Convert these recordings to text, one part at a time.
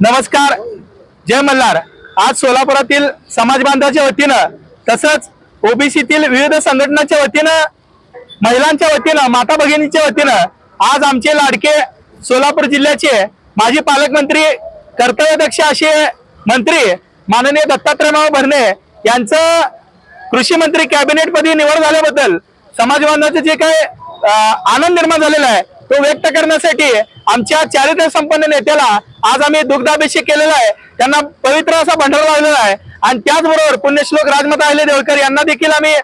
नमस्कार. जय मल्हार. आज सोलापुरातील समाज बांधवाच्या वतीनं तसंच ओबीसीतील विविध संघटनाच्या वतीनं महिलांच्या वतीनं माता भगिनीच्या वतीनं आज आमचे लाडके सोलापूर जिल्ह्याचे माजी पालकमंत्री कर्तव्यदक्ष असे मंत्री माननीय दत्तात्रयराव भरणे यांचं कृषी मंत्री कॅबिनेट पदी निवड झाल्याबद्दल समाज बांधवाचं जे काही आनंद निर्माण झालेला आहे तो व्यक्त करण्यासाठी आमच्या चारित्र्य संपन्न नेत्याला आज आम्ही दुग्धाभिषेक केलेला आहे. त्यांना पवित्र असा भंडारा लावलेला आहे. आणि त्याचबरोबर पुण्यश्लोक राजमाता अहिले देवकर यांना देखील आम्ही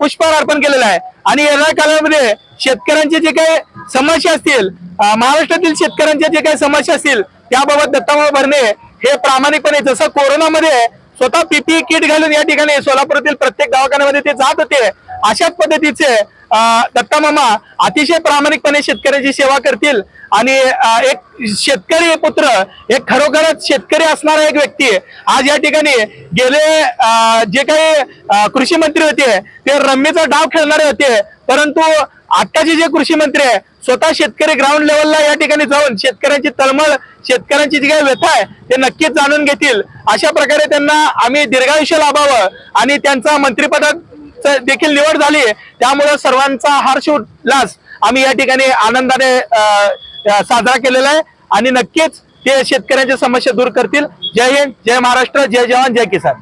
पुष्पहार अर्पण केलेला आहे. आणि येणाऱ्या काळामध्ये शेतकऱ्यांचे जे काही समस्या असतील महाराष्ट्रातील शेतकऱ्यांच्या जे काही समस्या असतील त्याबाबत दत्तामुळे भरणे हे प्रामाणिकपणे जसं कोरोनामध्ये स्वतः पीपीई किट घालून या ठिकाणी सोलापुरातील प्रत्येक दवाखान्यामध्ये ते जात होते. अशाच पद्धतीचे दत्ता मामा अतिशय प्रामाणिकपणे शेतकऱ्याची सेवा करतील. आणि एक शेतकरी पुत्र एक खरोखरच शेतकरी असणारा एक व्यक्ती आज या ठिकाणी गेले जे काही कृषी मंत्री होते ते रम्मीचा डाव खेळणारे होते. परंतु आत्ताचे जे कृषी मंत्री आहे स्वतः शेतकरी ग्राउंड लेवलला या ठिकाणी जाऊन शेतकऱ्यांची तळमळ शेतकऱ्यांची जी काही व्यथा आहे ते नक्कीच जाणून घेतील. अशा प्रकारे त्यांना आम्ही दीर्घायुष्य लाभावं आणि त्यांचा मंत्रिपदात देखील निवड झाली. त्यामुळे सर्वांचा हर्ष उल्हास आम्ही या ठिकाणी आनंदाने साजरा केलेला आहे. आणि नक्कीच ते शेतकऱ्यांच्या समस्या दूर करतील. जय हिंद जय महाराष्ट्र जय जवान जय किसान.